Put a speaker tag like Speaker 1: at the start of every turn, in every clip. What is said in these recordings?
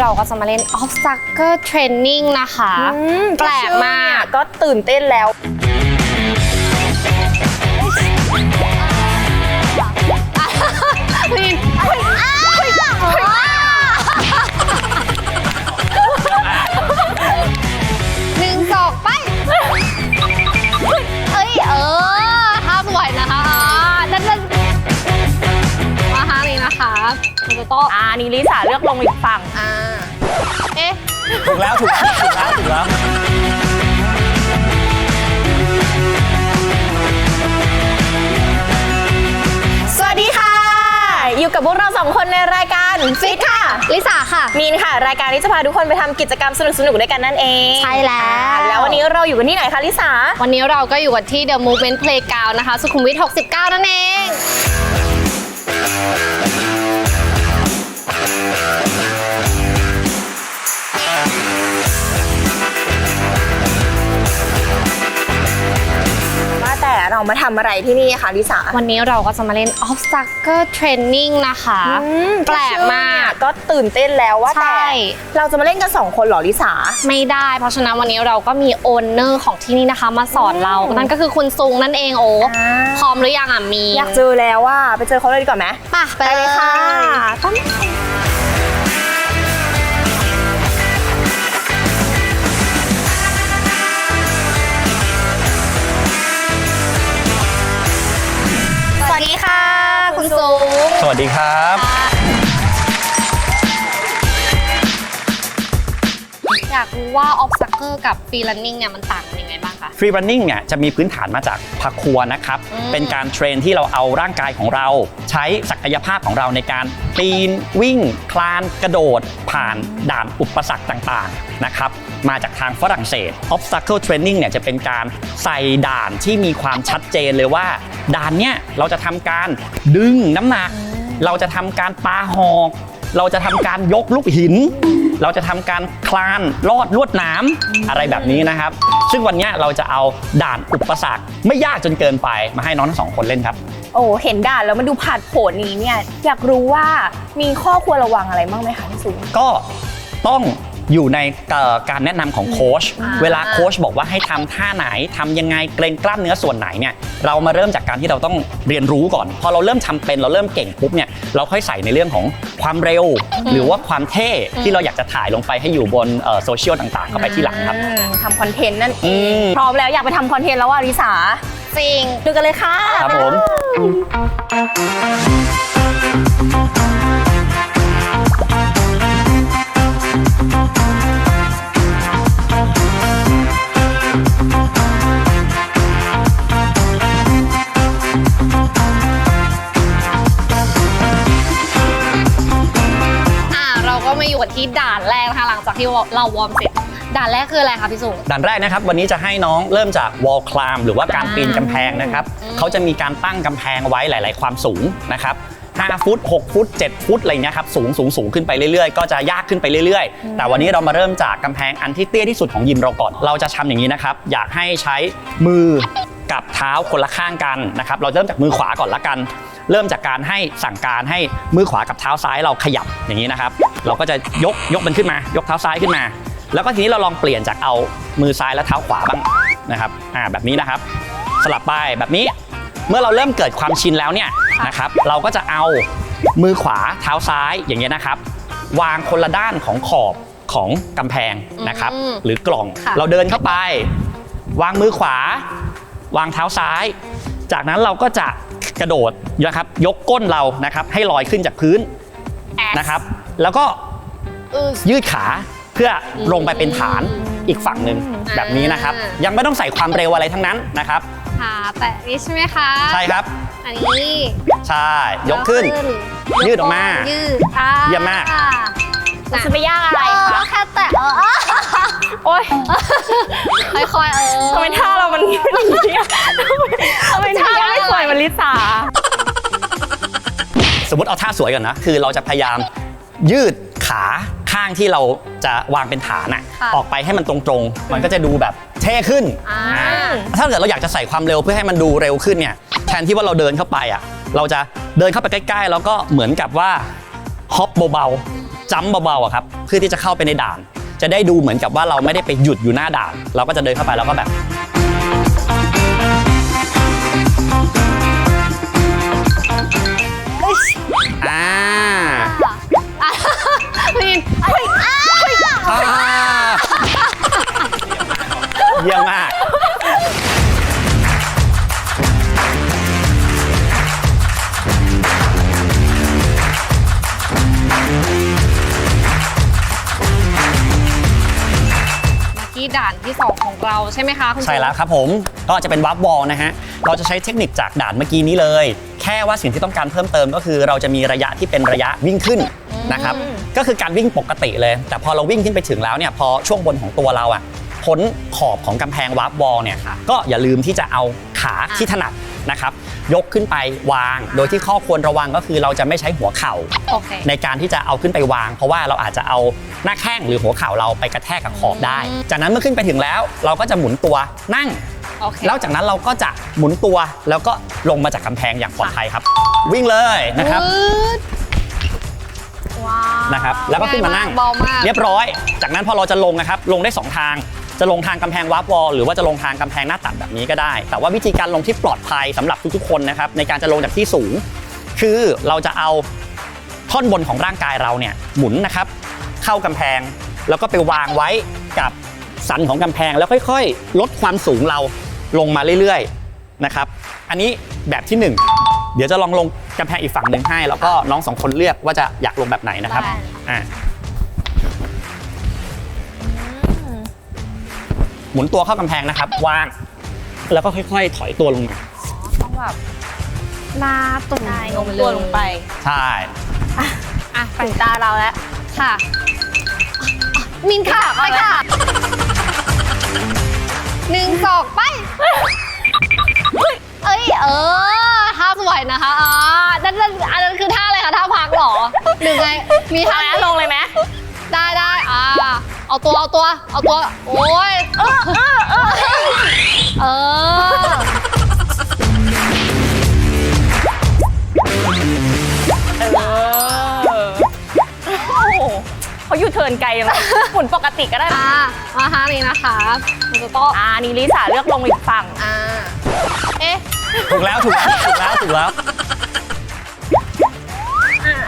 Speaker 1: เราก็จะมาเล่น obstacle training นะคะ แปลกมาก
Speaker 2: ก็ตื่นเต้นแล้ว
Speaker 1: มันจะต้อง
Speaker 2: อ่านี่ลิสาเลือกลงอีกฝั่ง
Speaker 1: อ่าเอ๊ะ
Speaker 3: ถูกแล้วถูกแล้วถูกแล้วถูกแล้ว
Speaker 2: สวัสดีค่ะ อยู่กับพวกเราสองคนในรายการฟิตค่ะ
Speaker 1: ลิสาค่ะ
Speaker 2: มีนค่ะ รายการที่จะพาทุกคนไปทำกิจกรรมสนุกๆด้วยกันนั่นเอง
Speaker 1: ใช่แล้ว
Speaker 2: อ่าแล้ววันนี้เราอยู่กันที่ไหนคะลิสา
Speaker 1: วันนี้เราก็อยู่กันที่ The Movement Playground นะคะ สุขุมวิท69 นั่นเอง
Speaker 2: เรามาทำอะไรที่นี่คะลิสา
Speaker 1: วันนี้เราก็จะมาเล่น obstacle training นะคะแปลกมาก
Speaker 2: ก็ตื่นเต้นแล้วว่า
Speaker 1: ใช่
Speaker 2: แต่เราจะมาเล่นกันสองคนเหรอลิสา
Speaker 1: ไม่ได้ เพราะฉะนั้นวันนี้เราก็มีโอนเนอร์ของที่นี่นะคะ มาสอนเรานั่นก็คือคุณซุงนั่นเองโอ้
Speaker 2: อ่า
Speaker 1: พร้อมหรือยังอะมี
Speaker 2: อยากเจอแล้วว่าไปเจอเขาเลยดีกว่าไหม
Speaker 1: ไป่ะ
Speaker 2: ไปเลยค่ะต้น ค่ะ
Speaker 1: คุณซุง
Speaker 3: สวัสดีครับ
Speaker 1: อยากรู้ว่า obstacle กับ free running เนี่ยมันต่างกันยังไงบ้างคะ
Speaker 3: ฟรี r ันนิ่งเนี่ยจะมีพื้นฐานมาจากพักครัวนะครับ
Speaker 1: อืม
Speaker 3: เป็นการเทรนที่เราเอาร่างกายของเรา ใช้ศักยภาพของเราในการปีน วิ่ง คลานกระโดด ผ่านด่านอุปสรรคต่างๆนะครับมาจากทางฝรั่งเศส obstacle training เนี่ยจะเป็นการใส่ด่านที่มีความชัดเจนเลยว่า ด่านเนี่ยเราจะทำการดึงน้ำหนัก เราจะทำการปาหอกเราจะทำการยกลูกหิน เราจะทำการคลานลอดลวดหน้ำอะไรแบบนี้นะครับ ซึ่งวันเนี้ยเราจะเอาด่านอุปสรรคไม่ยากจนเกินไปมาให้น้องทั้งสองคนเล่นครับ
Speaker 2: โอ้เห็นด่านแล้วมันดูผ่านโผนนี้เนี่ยอยากรู้ว่ามีข้อควรระวังอะไรบ้างไหมคะพี่สูง
Speaker 3: ก็ต้อง อยู่ในเอ่อการแนะนำของโค้ช
Speaker 2: อ่า
Speaker 3: เวลาโค้ชบอกว่าให้ทำท่าไหนทำยังไงเกรงกล้ามเนื้อส่วนไหนเนี่ยเรามาเริ่มจากการที่เราต้องเรียนรู้ก่อน พอเราเริ่มทำเป็นเราเริ่มเก่งปุ๊บเนี่ยเราค่อยใส่ในเรื่องของความเร็ว หรือว่าความเท่ที่เราอยากจะถ่ายลงไปให้อยู่บนโซเชียลต่างๆเข้าไปที่หลังครับ
Speaker 2: อืมทำคอนเทนต์นั่นเอ
Speaker 3: อื
Speaker 2: ง
Speaker 3: ม
Speaker 2: พร้อมแล้วอยากไปทำคอนเทนต์แล้วว่าริสา
Speaker 1: จริง
Speaker 2: ดูกันเลยค่ะ
Speaker 3: ครับผม
Speaker 1: อ่า จากที่เราวอร์มเสร็จด่านแรกคืออะไรคะพี่สุง
Speaker 3: ด่านแรกนะครับวันนี้จะให้น้องเริ่มจาก wall climb หรือว่าการปีนกำแพงนะครับ
Speaker 1: อืม
Speaker 3: เขาจะมีการตั้งกำแพงไว้หลาย ๆ ความสูงนะครับ5ฟุต6ฟุต7ฟุตอะไรเงี้ยครับสูงสูงสูงขึ้นไปเรื่อยๆ ก็จะยากขึ้นไปเรื่อยๆ แต่วันนี้เรามาเริ่มจากกำแพงอันที่เตี้ยที่สุดของยิมเราก่อน เราจะทำอย่างนี้นะครับ อยากให้ใช้มือกับเท้าคนละข้างกันนะครับ เราเริ่มจากมือขวาก่อนละกัน เริ่มจากการให้สั่งการให้มือขวากับเท้าซ้ายเราขยับอย่างนี้นะครับ เราก็จะยกยกมันขึ้นมา ยกเท้าซ้ายขึ้นมา แล้วก็ทีนี้เราลองเปลี่ยนจากเอามือซ้ายและเท้าขวาบ้างนะครับอ่าแบบนี้นะครับ สลับไปแบบนี้เมื่อเราเริ่มเกิดความชินแล้วเนี่ยนะครับ เราก็จะเอามือขวาเท้าซ้ายอย่างเงี้ยนะครับ วางคนละด้านของขอบของกำแพงนะครับ
Speaker 1: อืม
Speaker 3: หรือกล่อง
Speaker 1: ค่ะ
Speaker 3: เราเดินเข้าไป วางมือขวา วางเท้าซ้าย จากนั้นเราก็จะ กระโดดนะครับยกก้นเรานะครับให้ลอยขึ้นจากพื้นนะครับ แล้วก็
Speaker 1: อือ
Speaker 3: ยืดขาเพื่อลงไปเป็นฐานอีกฝั่งหนึ่ง
Speaker 1: อ่า
Speaker 3: แบบนี้นะครับ ยังไม่ต้องใส่ความเร็วอะไรทั้งนั้นนะครับ
Speaker 1: ขาแตะนี่ใช่ไหมคะ
Speaker 3: ใช่ครับ
Speaker 1: อันนี้
Speaker 3: ใช่ยกขึ้น ยืดออกมา
Speaker 1: ยืดอ่า
Speaker 3: เยี่ยมมาก
Speaker 2: มันจะไม่ยากอะไร
Speaker 1: เออ
Speaker 2: คะ
Speaker 1: แค่แตะเออ
Speaker 2: โอ๊ย
Speaker 1: ค่อยๆเออ
Speaker 2: ทำไมท่าเรามันอย่างนี้อะทำไมท่าเราไม่สวยเหมันลิสา
Speaker 3: สมมติเอาท่าสวยก่อนนะ คือเราจะพยายามยืดขาข้างที่เราจะวางเป็นฐานอะ
Speaker 1: ค่ะ
Speaker 3: ออกไปให้มันตรงๆ มันก็จะดูแบบเท่ขึ้น
Speaker 1: อ่า
Speaker 3: อ่าถ้าเกิดเราอยากจะใส่ความเร็วเพื่อให้มันดูเร็วขึ้นเนี่ยแทนที่ว่าเราเดินเข้าไปอะเราจะเดินเข้าไปใกล้ ๆ แล้วก็เหมือนกับว่าฮอปเบาๆ จัมป์เบาๆอะครับเพื่อที่จะเข้าไปในด่าน จะได้ดูเหมือนกับว่าเราไม่ได้ไปหยุดอยู่หน้าด่าน เราก็จะเดินเข้าไปแล้วก็แบบอ่า
Speaker 1: เราใช่ไหมคะคุณ
Speaker 3: ใช่แล้วครับผมก็จะเป็นวับวอลนะฮะเราจะใช้เทคนิคจากด่านเมื่อกี้นี้เลย แค่ว่าสิ่งที่ต้องการเพิ่มเติมก็คือ เราจะมีระยะที่เป็นระยะวิ่งขึ้นนะครับก็คือการวิ่งปกติเลย แต่พอเราวิ่งขึ้นไปถึงแล้วเนี่ยพอช่วงบนของตัวเราอะพ้นขอบของกำแพงวับวอลเนี่ยก็อย่าลืมที่จะเอาขาที่ถนัดนะครับ ยกขึ้นไปวาง โดยที่ข้อควรระวังก็คือเราจะไม่ใช้หัวเข่า
Speaker 1: โอเค
Speaker 3: ในการที่จะเอาขึ้นไปวาง เพราะว่าเราอาจจะเอาหน้าแข้งหรือหัวเข่าเราไปกระแทกกับขอบได้
Speaker 1: อืม
Speaker 3: จากนั้นเมื่อขึ้นไปถึงแล้ว เราก็จะหมุนตัวนั่ง
Speaker 1: โอเค
Speaker 3: แล้วจากนั้นเราก็จะหมุนตัวแล้วก็ลงมาจากกำแพงอย่างปลอดภัยครับ วิ่งเลยนะครับ
Speaker 1: วืดว้าว
Speaker 3: นะครับแล้วก็ขึ้นมานั่ง
Speaker 1: ง่ยเบามาก
Speaker 3: เรียบร้อย จากนั้นพอเราจะลงนะครับ ลงได้ 2 ทาง จะลงทางกำแพงวาร์ปวอลหรือว่าจะลงทางกำแพงหน้าตัดแบบนี้ก็ได้ แต่ว่าวิธีการลงที่ปลอดภัยสำหรับทุกๆคนนะครับในการจะลงจากที่สูง คือเราจะเอาท่อนบนของร่างกายเราเนี่ยหมุนนะครับ เข้ากำแพงแล้วก็ไปวางไว้กับสันของกำแพงแล้วค่อยๆ ลดความสูงเราลงมาเรื่อยๆนะครับ อันนี้แบบที่หนึ่งเดี๋ยวจะลองลงกำแพงอีกฝั่งหนึ่งให้ แล้วก็น้องสองคนเลือกว่าจะอยากลงแบบไหนนะครับ
Speaker 1: ได้
Speaker 3: อะ หมุนตัวเข้ากำแพงนะครับ วาง แล้วก็ค่อยๆ ถอยตัวลงมา
Speaker 2: ต้องแบบหน้าตุ่ม
Speaker 1: ได้
Speaker 2: ลง
Speaker 1: ลงไปเลย
Speaker 2: ตัวลงไป
Speaker 3: ใช่
Speaker 1: อะ
Speaker 2: ถึงตาเราแล้ว
Speaker 1: ค่ะ มินค่ะ ไปค่ะหนึ่งสองไป เอ้ย เออท่าสวยนะคะอ่านั่นนั่นอันนั้นคือท่าอะไรคะท่าพักเหรอหรือไงมีท่า
Speaker 2: เอาแล้วลงเลยไหม
Speaker 1: ได้ได้อ่า เอาตัวเอาตัวเอาตัว โอ้ยเออเออเออเออ
Speaker 2: เออโอ้โหเขาอยู่เทิร์นไกลยังไงหมุนปกติก็ได้นะ
Speaker 1: อ่ามาทางนี้นะคะมันจะต้อง
Speaker 2: อ่านี่ลิสาเลือกลงอีกฝั่ง
Speaker 1: อ่าเอ๊ะ
Speaker 3: ถูกแล้วถูกแล้วถูกแล้วถูกแล้ว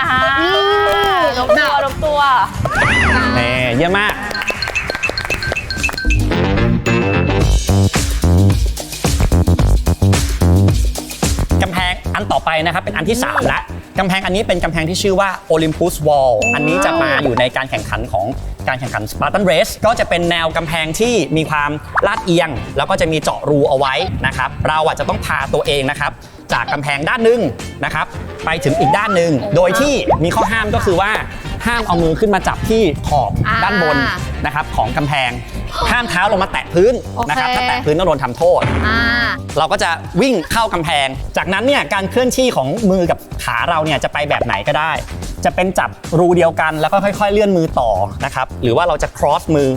Speaker 2: อ่าลงตัวลงตัว
Speaker 3: นี่เยี่ยมมาก อันต่อไปนะครับเป็นอันที่ 3 ละกำแพงอันนี้เป็นกำแพงที่ชื่อว่า Olympus Wall อันนี้จะมาอยู่ในการแข่งขันของการแข่งขัน Spartan Race ก็จะเป็นแนวกำแพงที่มีความลาดเอียง แล้วก็จะมีเจาะรูเอาไว้นะครับ เราอาจจะต้องพาตัวเองนะครับ จากกำแพงด้านหนึ่งนะครับ ไปถึงอีกด้านหนึ่งโดยที่มีข้อห้ามก็คือว่า ห้ามเอามือขึ้นมาจับที่ขอบ
Speaker 1: อ่า
Speaker 3: ด้านบนนะครับของกำแพง ห้ามเท้าลงมาแตะพื้นนะครับ
Speaker 1: โอเค
Speaker 3: ถ้าแตะพื้นต้องโดนทำโทษ
Speaker 1: อ่า
Speaker 3: เราก็จะวิ่งเข้ากำแพง จากนั้นเนี่ยการเคลื่อนที่ของมือกับขาเราเนี่ยจะไปแบบไหนก็ได้ จะเป็นจับรูเดียวกันแล้วก็ค่อย ๆ เลื่อนมือต่อนะครับ หรือว่าเราจะ cross มือ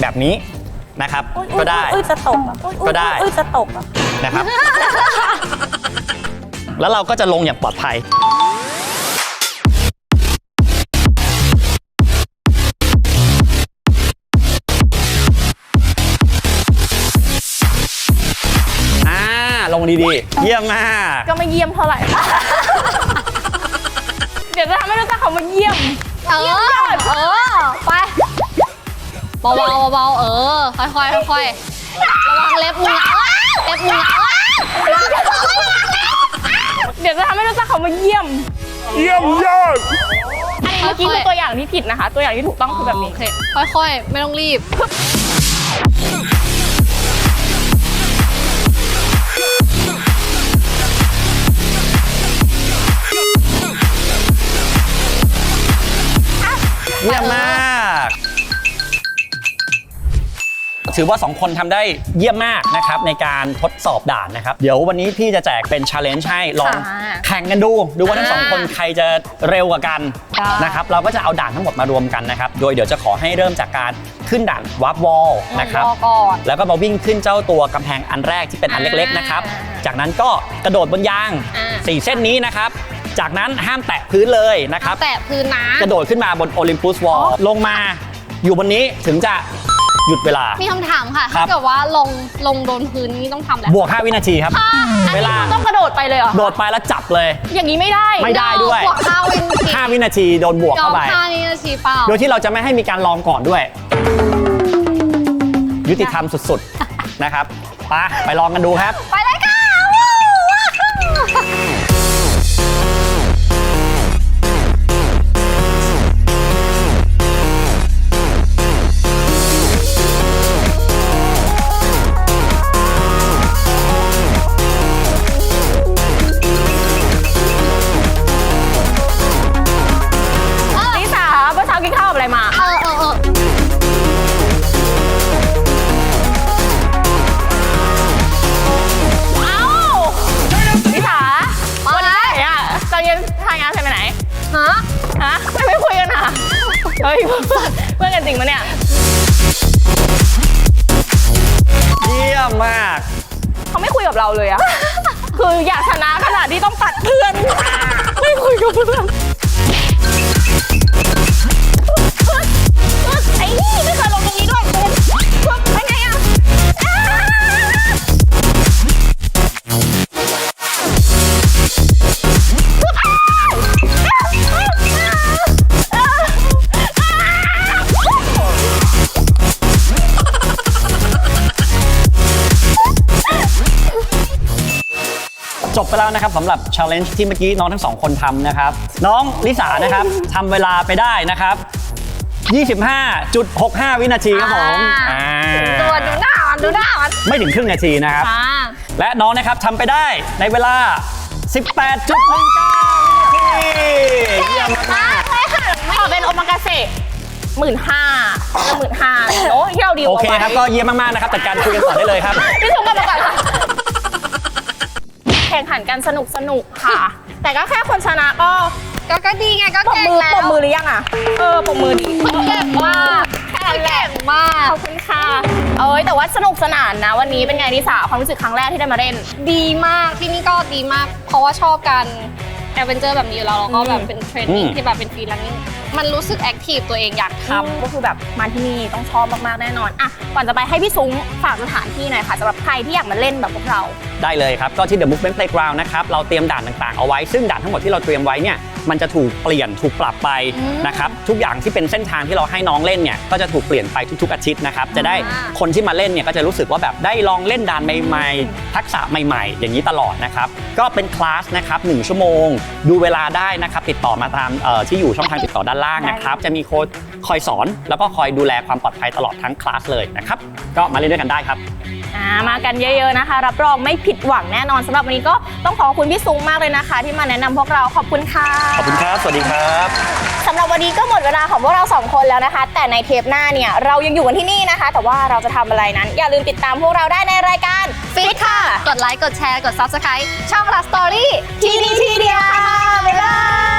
Speaker 3: แบบนี้นะครับก็ได้
Speaker 2: อุ้ยจะตกอะอุ๊ยอุ๊ย
Speaker 3: ก็ได้
Speaker 2: อุ้ยจะตกอะ
Speaker 3: นะครับ แล้วเราก็จะลงอย่างปลอดภัย ดีๆ เยี่ยมมาก
Speaker 2: ก็ไม่เยี่ยมเท่าไหร่ เดี๋ยวจะทำให้รู้จักคำว่าเยี่ยม
Speaker 1: เออ เออ ไป เบาๆเบาๆเออ ค่อยๆค่อยๆระวังเล็บมึงอะเล็บมึงอะ
Speaker 2: เดี๋ยวจะทำให้รู้จักคำว่าเยี่ยม
Speaker 3: เยี่ยมยอด
Speaker 2: อันนี้เมื่อกี้คือตัวอย่างที่ผิดนะคะ ตัวอย่างที่ถูกต้องคือแบบนี้
Speaker 1: โอเค ค่อยๆ ไม่ต้องรีบ
Speaker 3: เยี่ยมมากถือว่า 2 คนทำได้เยี่ยมมากนะครับในการทดสอบด่านนะครับ เดี๋ยววันนี้พี่จะแจกเป็นชาเลนจ์ให้ลอง
Speaker 2: ค่ะ
Speaker 3: แข่งกันดู ดูว่าทั้งสอง
Speaker 1: อ่า
Speaker 3: คนใครจะเร็วกว่ากัน
Speaker 2: ได้
Speaker 3: นะครับเราก็จะเอาด่านทั้งหมดมารวมกันนะครับ โดยเดี๋ยวจะขอให้เริ่มจากการขึ้นด่านวับวอลนะครับ
Speaker 1: รอก่อน
Speaker 3: แล้วก็มาวิ่งขึ้นเจ้าตัวกำแพงอันแรกที่เป็นอันเล็กๆนะครับ จากนั้นก็กระโดดบนยาง
Speaker 1: อ่า
Speaker 3: สี่เส้นนี้นะครับ จากนั้นห้ามแตะพื้นเลยนะครับ
Speaker 1: แตะพื้นนะ
Speaker 3: กระโดดขึ้นมาบนโอลิมปุสวอลลงมาอยู่บนนี้ถึงจะหยุดเวลา
Speaker 1: มีคำถามค่ะ
Speaker 3: ครั
Speaker 1: ถ้า
Speaker 3: บ
Speaker 1: เกิดว่าลงลงโดนพื้นนี่ต้องทำอะไร
Speaker 3: บวก 5 วินาทีครับเวลา
Speaker 2: ต้องกระโดดไปเลยเหรอ
Speaker 3: โดดไปแล้วจับเลย
Speaker 2: อย่างนี้ไม่ได้
Speaker 3: ไม่ได้ด้วย
Speaker 1: บวกห้าวินาที
Speaker 3: 5วินาทีโดนบวก
Speaker 1: ยอ
Speaker 3: เข้ามไป
Speaker 1: ห้าวินาทีเปล่า
Speaker 3: โดยที่เราจะไม่ให้มีการลองก่อนด้วย ยุติธรรมสุดๆ นะครับไปไปลองกันดูครับ
Speaker 1: ไปเลย
Speaker 2: ไหน
Speaker 1: ฮะ
Speaker 2: ฮะไม่ไม่คุยกันอะ เฮ้ยเพื่อนเพื่อนกันจริงปะเนี่ย
Speaker 3: เยี่ยมมาก
Speaker 2: เขาไม่คุยกับเราเลยอะ คืออยากชนะขนาดที่ต้องตัดเพื่อน ไม่คุยกับเพื่อนไอ้
Speaker 3: บไปแล้วนะครับสำหรับ challenge ที่เมื่อกี้น้องทั้งสองคนทำนะครับ น้องลิสานะครับทำเวลาไปได้นะครับ 25.65 วินาทีครับผมอ่า
Speaker 1: ตัวดูหน้ามันดูหน้ามัน
Speaker 3: ไม่ถึงครึ่งนาทีนะครับ
Speaker 1: อ่า
Speaker 3: และน้องนะครับทำไปได้ในเวลา 18.19วินาทีเยี่ยมมาก
Speaker 2: ขอเป็นโอมากาเสะหมื่นห้าแล้วหมื่นห้าโอ้ยที่เราดีล
Speaker 3: โอ
Speaker 2: เอา
Speaker 3: เค
Speaker 2: ไว้
Speaker 3: ครับก็เยี่ยมมากๆนะครับแต่การคุยกันต่อได้เลยครับ
Speaker 2: พี่ชมกันมาก่อนค่ะ แข่งขันกันสนุกสนุกค่ะ แต่ก็แค่คนชนะก็
Speaker 1: ก็ก็ดีไงก็
Speaker 2: ปรบ
Speaker 1: เก่ง
Speaker 2: มือ
Speaker 1: แล้ว
Speaker 2: ปรบมือหรือยังอะ เออปรบมือดี
Speaker 1: เก่งมากแค่นั้นแหละ เก่งมาก
Speaker 2: ขอบคุณค่ะ เอ้ยแต่ว่าสนุกสนานนะ วันนี้เป็นไงนิสาความรู้สึกครั้งแรกที่ได้มาเล่น
Speaker 1: ดีมากที่นี่ก็ดีมาก เพราะว่าชอบการ แอดเวนเจอร์แบบนี้อยู่แล้วแล้วก็แบบเป็นเทรนนิ่ง
Speaker 3: อืม
Speaker 1: ที่แบบเป็นฟรีแลนซ์มันรู้สึกแอคทีฟตัวเองอยากท
Speaker 2: ทำก็คือแบบมาที่นี่ต้องชอบมากๆแน่นอนอะก่อนจะไปให้พี่ซุ้งฝากสถานที่หน่อยค่ะสำหรับใครที่อยากมาเล่นแบบพวกเรา
Speaker 3: ได้เลยครับ ก็ที่ The Movement Playground นะครับ เราเตรียมด่านต่างๆ เอาไว้ ซึ่งด่านทั้งหมดที่เราเตรียมไว้เนี่ย มันจะถูกเปลี่ยนถูกปรับไปนะครับทุกอย่างที่เป็นเส้นทางที่เราให้น้องเล่นเนี่ยก็จะถูกเปลี่ยนไปทุกๆอาทิตย์นะครับจะได้คนที่มาเล่นเนี่ยก็จะรู้สึกว่าแบบได้ลองเล่นด่านใหม่ๆ ทักษะใหม่ๆ อย่างนี้ตลอดนะครับก็เป็นคลาสนะครับหนึ่งชั่วโมง ดูเวลาได้นะครับติดต่อมาตามเอ่อที่อยู่ช่องทางติดต่อด้านล่างนะครับจะมีโค้ชคอยสอน แล้วก็คอยดูแลความปลอดภัยตลอดทั้งคลาสเลยนะครับก็มาเล่นด้วยกันได้ครับ
Speaker 2: อ่ามากันเยอะๆนะคะ รับรองไม่ผิดหวังแน่นอนสำหรับวันนี้ก็ต้องขอบคุณพี่ซุ้งมากเลยนะคะ ที่มาแนะนำพวกเราขอบคุณค่ะ
Speaker 3: ขอบคุณครับ สวัสดีครับ
Speaker 2: สำหรับวันนี้ก็หมดเวลาของพวกเราสองคนแล้วนะคะ แต่ในเทปหน้าเนี่ยเรายังอยู่กันที่นี่นะคะ แต่ว่าเราจะทำอะไรนั้น อย่าลืมติดตามพวกเราได้ในรายการฟิตค่ะำ
Speaker 1: กดไลค์ กดแชร์ กด Subscribe ช่อง Last Story
Speaker 2: ที่นี่ที่เดียว